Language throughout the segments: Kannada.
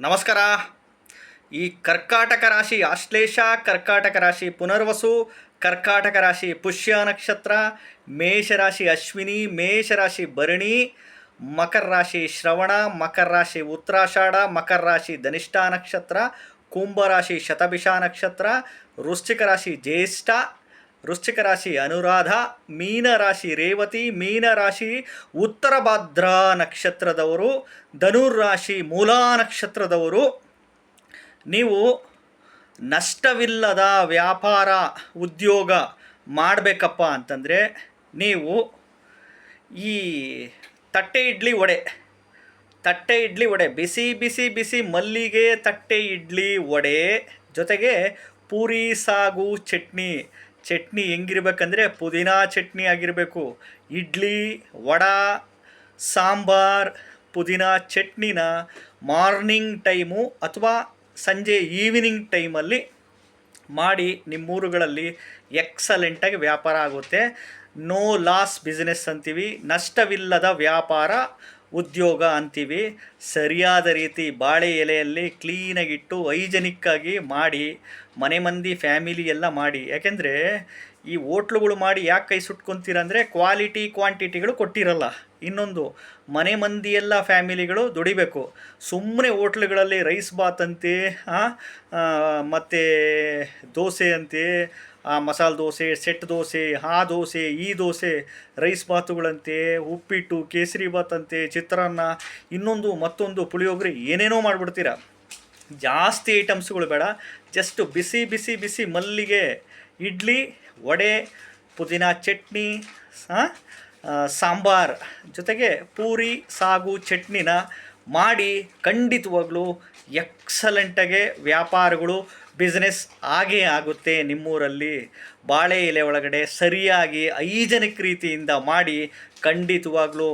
ನಮಸ್ಕಾರ. ಈ ಕರ್ಕಾಟಕ ರಾಶಿ ಆಶ್ಲೇಷ ಕರ್ಕಾಟಕ ರಾಶಿ ಪುನರ್ವಸು, ಕರ್ಕಾಟಕ ರಾಶಿ ಪುಷ್ಯ ನಕ್ಷತ್ರ ಮೇಷರಾಶಿ ಅಶ್ವಿನಿ ಮೇಷರಾಶಿ ಭರಣಿ, ಮಕರ ರಾಶಿ ಶ್ರವಣ, ಮಕರ ರಾಶಿ ಉತ್ತರಾಷಾಢ ಮಕರ ರಾಶಿ ಧನಿಷ್ಠ ನಕ್ಷತ್ರ ಕುಂಭರಾಶಿ ಶತಭಿಷ ನಕ್ಷತ್ರ, ವೃಶ್ಚಿಕ ರಾಶಿ ಜ್ಯೇಷ್ಠ ವೃಶ್ಚಿಕ ರಾಶಿ ಅನುರಾಧ ಮೀನ ರಾಶಿ ರೇವತಿ ಮೀನ ರಾಶಿ ಉತ್ತರ ಭಾದ್ರಾ ನಕ್ಷತ್ರದವರು ಧನುರ್ ರಾಶಿ ಮೂಲಾ ನಕ್ಷತ್ರದವರು. ನೀವು ನಷ್ಟವಿಲ್ಲದ ವ್ಯಾಪಾರ ಉದ್ಯೋಗ ಮಾಡಬೇಕಪ್ಪ ಅಂತಂದರೆ ನೀವು ಈ ತಟ್ಟೆ ಇಡ್ಲಿ ವಡೆ, ತಟ್ಟೆ ಇಡ್ಲಿ ವಡೆ, ಬಿಸಿ ಬಿಸಿ ಬಿಸಿ ಮಲ್ಲಿಗೆ ತಟ್ಟೆ ಇಡ್ಲಿ ವಡೆ ಜೊತೆಗೆ ಪೂರಿ, ಸಾಗು, ಚಟ್ನಿ ಚಟ್ನಿ ಹೆಂಗಿರ್ಬೇಕಂದ್ರೆ ಪುದೀನಾ ಚಟ್ನಿ ಆಗಿರಬೇಕು, ಇಡ್ಲಿ, ವಡಾ, ಸಾಂಬಾರ್, ಪುದೀನಾ ಚಟ್ನಿನ ಮಾರ್ನಿಂಗ್ ಟೈಮು ಅಥವಾ ಸಂಜೆ ಈವ್ನಿಂಗ್ ಟೈಮಲ್ಲಿ ಮಾಡಿ ನಿಮ್ಮೂರುಗಳಲ್ಲಿ ಎಕ್ಸಲೆಂಟಾಗಿ ವ್ಯಾಪಾರ ಆಗುತ್ತೆ. ನೋ ಲಾಸ್ ಬಿಸ್ನೆಸ್ ಅಂತೀವಿ. ನಷ್ಟವಿಲ್ಲದ ವ್ಯಾಪಾರ ಉದ್ಯೋಗ ಅಂತೀವಿ. ಸರಿಯಾದ ರೀತಿ ಬಾಳೆ ಎಲೆಯಲ್ಲಿ ಕ್ಲೀನಾಗಿಟ್ಟು ಹೈಜೆನಿಕ್ಕಾಗಿ ಮಾಡಿ, ಮನೆ ಮಂದಿ ಫ್ಯಾಮಿಲಿ ಎಲ್ಲ ಮಾಡಿ. ಯಾಕೆಂದರೆ ಈ ಓಟ್ಲುಗಳು ಮಾಡಿ ಯಾಕೆ ಕೈ ಸುಟ್ಕೊಂತೀರ ಅಂದರೆ ಕ್ವಾಲಿಟಿ ಕ್ವಾಂಟಿಟಿಗಳು ಕೊಟ್ಟಿರಲ್ಲ. ಇನ್ನೊಂದು ಮನೆ ಮಂದಿ ಎಲ್ಲ ಫ್ಯಾಮಿಲಿಗಳು ದುಡಿಬೇಕು. ಸುಮ್ಮನೆ ಓಟ್ಲುಗಳಲ್ಲಿ ರೈಸ್ ಬಾತ್ ಅಂತೆ ಮತ್ತು ದೋಸೆ ಅಂತೆ, ಆ, ಮಸಾಲೆ ದೋಸೆ, ಸೆಟ್ ದೋಸೆ, ಆ ದೋಸೆ, ಈ ದೋಸೆ ರೈಸ್ ಬಾತುಗಳಂತೆ ಉಪ್ಪಿಟ್ಟು, ಕೇಸರಿ ಬಾತ್ ಅಂತೆ, ಚಿತ್ರಾನ್ನ, ಇನ್ನೊಂದು ಮತ್ತೊಂದು ಪುಳಿಯೋಗರೆ ಏನೇನೋ ಮಾಡಿಬಿಡ್ತೀರ. ಜಾಸ್ತಿ ಐಟಮ್ಸ್ಗಳು ಬೇಡ. ಜಸ್ಟು ಬಿಸಿ ಬಿಸಿ ಬಿಸಿ ಮಲ್ಲಿಗೆ, ಇಡ್ಲಿ, ವಡೆ, ಪುದೀನ ಚಟ್ನಿ ಸಾಂಬಾರ್. ಜೊತೆಗೆ ಪೂರಿ, ಸಾಗು, ಚಟ್ನಿನ ಮಾಡಿ ಖಂಡಿತವಾಗ್ಲೂ ಎಕ್ಸಲೆಂಟಾಗೆ ವ್ಯಾಪಾರಗಳು ಬಿಸ್ನೆಸ್ ಆಗೇ ಆಗುತ್ತೆ ನಿಮ್ಮೂರಲ್ಲಿ. ಬಾಳೆ ಎಲೆ ಒಳಗಡೆ ಸರಿಯಾಗಿ ಐಜನಿಕ್ ರೀತಿಯಿಂದ ಮಾಡಿ ಖಂಡಿತವಾಗ್ಲೂ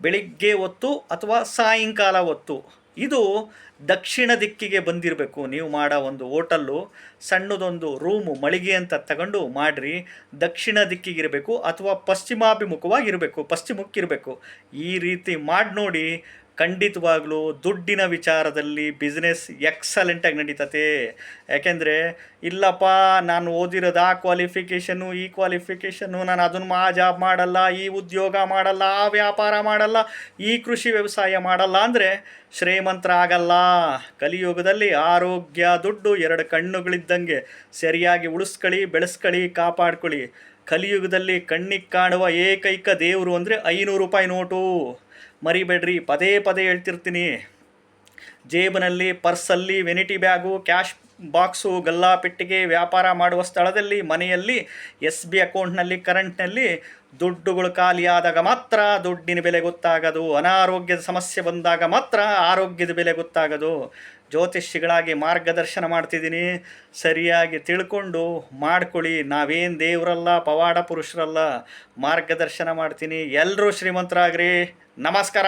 ಬೆಳಿಗ್ಗೆ ಹೊತ್ತು ಅಥವಾ ಸಾಯಂಕಾಲ ಹೊತ್ತು. ಇದು ದಕ್ಷಿಣ ದಿಕ್ಕಿಗೆ ಬಂದಿರಬೇಕು. ನೀವು ಮಾಡೋ ಒಂದು ಹೋಟಲ್ಲು, ಸಣ್ಣದೊಂದು ರೂಮು, ಮಳಿಗೆ ಅಂತ ತಗೊಂಡು ಮಾಡಿರಿ. ದಕ್ಷಿಣ ದಿಕ್ಕಿಗಿರಬೇಕು ಅಥವಾ ಪಶ್ಚಿಮಾಭಿಮುಖವಾಗಿರಬೇಕು, ಪಶ್ಚಿಮಕ್ಕಿರಬೇಕು. ಈ ರೀತಿ ಮಾಡಿ ನೋಡಿ ಖಂಡಿತವಾಗ್ಲೂ ದುಡ್ಡಿನ ವಿಚಾರದಲ್ಲಿ ಬಿಸ್ನೆಸ್ ಎಕ್ಸಲೆಂಟಾಗಿ ನಡೀತತೆ. ಯಾಕೆಂದರೆ, ಇಲ್ಲಪ್ಪ, ನಾನು ಓದಿರೋದು ಆ ಕ್ವಾಲಿಫಿಕೇಷನ್ನು ಈ ಕ್ವಾಲಿಫಿಕೇಷನ್ನು ನಾನು ಅದನ್ನು ಆ ಜಾಬ್ ಮಾಡಲ್ಲ, ಈ ಉದ್ಯೋಗ ಮಾಡಲ್ಲ, ಆ ವ್ಯಾಪಾರ ಮಾಡಲ್ಲ, ಈ ಕೃಷಿ ವ್ಯವಸಾಯ ಮಾಡಲ್ಲ ಅಂದರೆ ಶ್ರೀಮಂತರ ಆಗಲ್ಲ. ಕಲಿಯುಗದಲ್ಲಿ ಆರೋಗ್ಯ, ದುಡ್ಡು ಎರಡು ಕಣ್ಣುಗಳಿದ್ದಂಗೆ ಸರಿಯಾಗಿ ಉಳಿಸ್ಕೊಳ್ಳಿ, ಬೆಳೆಸ್ಕೊಳ್ಳಿ, ಕಾಪಾಡ್ಕೊಳ್ಳಿ. ಕಲಿಯುಗದಲ್ಲಿ ಕಣ್ಣಿಗೆ ಕಾಣುವ ಏಕೈಕ ದೇವರು ಅಂದರೆ ಐನೂರು ರೂಪಾಯಿ ನೋಟು. ಮರಿಬೇಡ್ರಿ, ಪದೇ ಪದೇ ಹೇಳ್ತಿರ್ತೀನಿ. ಜೇಬಿನಲ್ಲಿ ಪರ್ಸಲ್ಲಿ ವೆನಿಟಿ ಬ್ಯಾಗು, ಕ್ಯಾಶ್ ಬಾಕ್ಸು, ಗಲ್ಲಾ ಪೆಟ್ಟಿಗೆ ವ್ಯಾಪಾರ ಮಾಡುವ ಸ್ಥಳದಲ್ಲಿ, ಮನೆಯಲ್ಲಿ, ಎಸ್ ಬಿ ಅಕೌಂಟ್ನಲ್ಲಿ, ಕರೆಂಟ್ನಲ್ಲಿ ದುಡ್ಡುಗಳು ಖಾಲಿಯಾದಾಗ ಮಾತ್ರ ದುಡ್ಡಿನ ಬೆಲೆ ಗೊತ್ತಾಗದು, ಅನಾರೋಗ್ಯದ ಸಮಸ್ಯೆ ಬಂದಾಗ ಮಾತ್ರ ಆರೋಗ್ಯದ ಬೆಲೆ ಗೊತ್ತಾಗದು. ಜ್ಯೋತಿಷಿಗಳಾಗಿ ಮಾರ್ಗದರ್ಶನ ಮಾಡ್ತಿದ್ದೀನಿ. ಸರಿಯಾಗಿ ತಿಳ್ಕೊಂಡು ಮಾಡ್ಕೊಳ್ಳಿ. ನಾವೇನು ದೇವರಲ್ಲ, ಪವಾಡ ಪುರುಷರಲ್ಲ, ಮಾರ್ಗದರ್ಶನ ಮಾಡ್ತೀನಿ. ಎಲ್ಲರೂ ಶ್ರೀಮಂತರಾಗ್ರಿ. ನಮಸ್ಕಾರ.